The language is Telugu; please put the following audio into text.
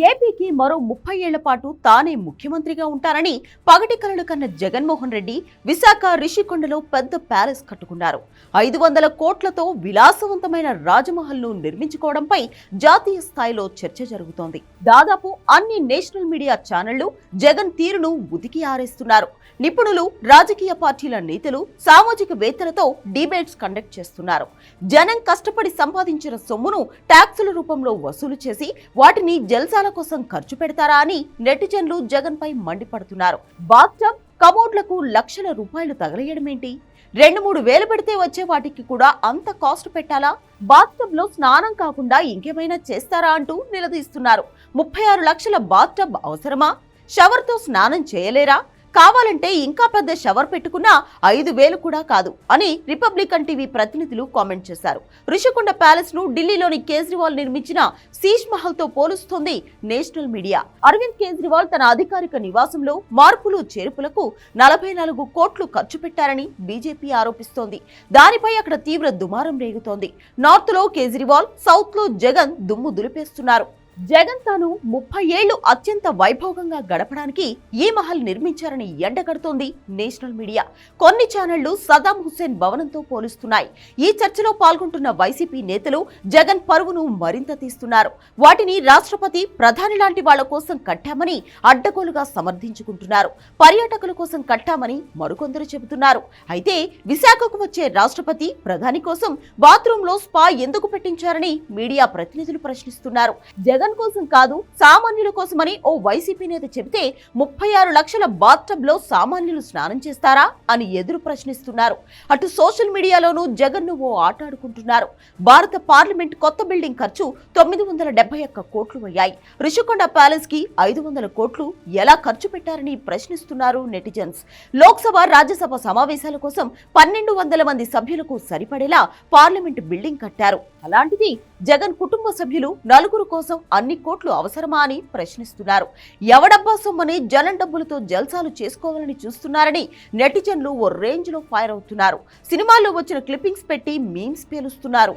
ఏపీకి మరో ముప్పై ఏళ్ళ పాటు తానే ముఖ్యమంత్రిగా ఉంటారని పగటి కలలు కన్న జగన్మోహన్ రెడ్డి విశాఖ రిషికొండలో పెద్ద ప్యాలెస్ కట్టుకున్నారు. ఐదు వందల కోట్లతో విలాసవంతమైన రాజమహల్ను నిర్మించుకోవడంపై జాతీయ స్థాయిలో చర్చ జరుగుతోంది. దాదాపు అన్ని నేషనల్ మీడియా ఛానళ్ళు జగన్ తీరును ఉతికి ఆరేస్తున్నారు. నిపుణులు రాజకీయ పార్టీల నేతలు సామాజిక వేత్తలతో డిబేట్స్ కండక్ట్ చేస్తున్నారు. జనం కష్టపడి సంపాదించిన సొమ్మును ట్యాక్సుల రూపంలో వసూలు చేసి వాటిని జల్సా జల్సాల కోసం ఖర్చు పెడతారా అని నెటిజన్లు జగన్ పై మండిపడుతున్నారు. బాత్టబ్ కమోడ్లకు లక్షల రూపాయలు తగలయడమేంటి? రెండు మూడు వేలు పెడితే వచ్చే వాటికి కూడా అంత కాస్ట్ పెట్టాలా? బాత్టబ్లో స్నానం కాకుండా ఇంకేమైనా చేస్తారా అంటూ నిలదీస్తున్నారు. ముప్పై ఆరు లక్షల బాత్టబ్ అవసరమా? షవర్తో స్నానం చేయలేరా? కావాలంటే ఇంకా పెద్ద షవర్ పెట్టుకున్నా ఐదు వేలు కూడా కాదు అని రిపబ్లికన్ టీవీ ప్రతినిధులు కామెంట్ చేశారు. ఋషికొండ ప్యాలెస్ను ఢిల్లీలోని కేజ్రీవాల్ నిర్మించిన శీష్ మహల్తో పోలుస్తోంది నేషనల్ మీడియా. అరవింద్ కేజ్రీవాల్ తన అధికారిక నివాసంలో మార్పులు చేర్పులకు నలభై నాలుగు కోట్లు ఖర్చు పెట్టారని బీజేపీ ఆరోపిస్తోంది. దానిపై అక్కడ తీవ్ర దుమారం రేగుతోంది. నార్త్లో కేజ్రీవాల్ సౌత్లో జగన్ దుమ్ము దులిపేస్తున్నారు. జగన్ తాను ముప్పై ఏళ్ళు అత్యంత వైభోగంగా గడపడానికి ఈ మహల్ నిర్మించారని ఎండగడుతోంది నేషనల్ మీడియా. కొన్ని ఛానళ్ళు సదాం హుస్సేన్ భవనంతో పోలుస్తున్నాయి. ఈ చర్చలో పాల్గొంటున్న వైసీపీ నేతలు జగన్ పరువును మరింత తీస్తున్నారు. వాటిని రాష్ట్రపతి ప్రధాని లాంటి వాళ్ళ కోసం కట్టామని అడ్డగోలుగా సమర్థించుకుంటున్నారు. పర్యాటకుల కోసం కట్టామని మరికొందరు చెబుతున్నారు. అయితే విశాఖకు వచ్చే రాష్ట్రపతి ప్రధాని కోసం బాత్రూంలో స్పా ఎందుకు పెట్టించారని మీడియా ప్రతినిధులు ప్రశ్నిస్తున్నారు. జగన్ కోసం కాదు సామాన్యుల కోసమని ఓ వైసీపీ నేత చెబితే ముప్పై ఆరు లక్షల బాత్టబ్లో సామాన్యులు స్నానం చేస్తారా అని ఎదురు ప్రశ్నిస్తున్నారు. అటు సోషల్ మీడియాలోనూ జగన్ను ఓ ఆట ఆడుకుంటున్నారు. భారత పార్లమెంట్ కొత్త బిల్డింగ్ ఖర్చు తొమ్మిది వందల డెబ్బై ఒక్క కోట్లు అయ్యాయి. రిషికొండ ప్యాలెస్కి ఐదు వందల కోట్లు ఎలా ఖర్చు పెట్టారని ప్రశ్నిస్తున్నారు నెటిజన్స్. లోక్సభ రాజ్యసభ సమావేశాల కోసం పన్నెండు వందల మంది సభ్యులకు సరిపడేలా పార్లమెంట్ బిల్డింగ్ కట్టారు. అలాంటిది జగన్ కుటుంబ సభ్యులు నలుగురు కోసం అన్ని కోట్లు అవసరమా అని ప్రశ్నిస్తున్నారు. ఎవడబ్బా సొమ్మని జనం డబ్బులతో జల్సాలు చేసుకోవాలని చూస్తున్నారని నెటిజన్లు ఓ రేంజ్లో ఫైర్ అవుతున్నారు. సినిమాల్లో వచ్చిన క్లిప్పింగ్స్ పెట్టి మీమ్స్ పేలుస్తున్నారు.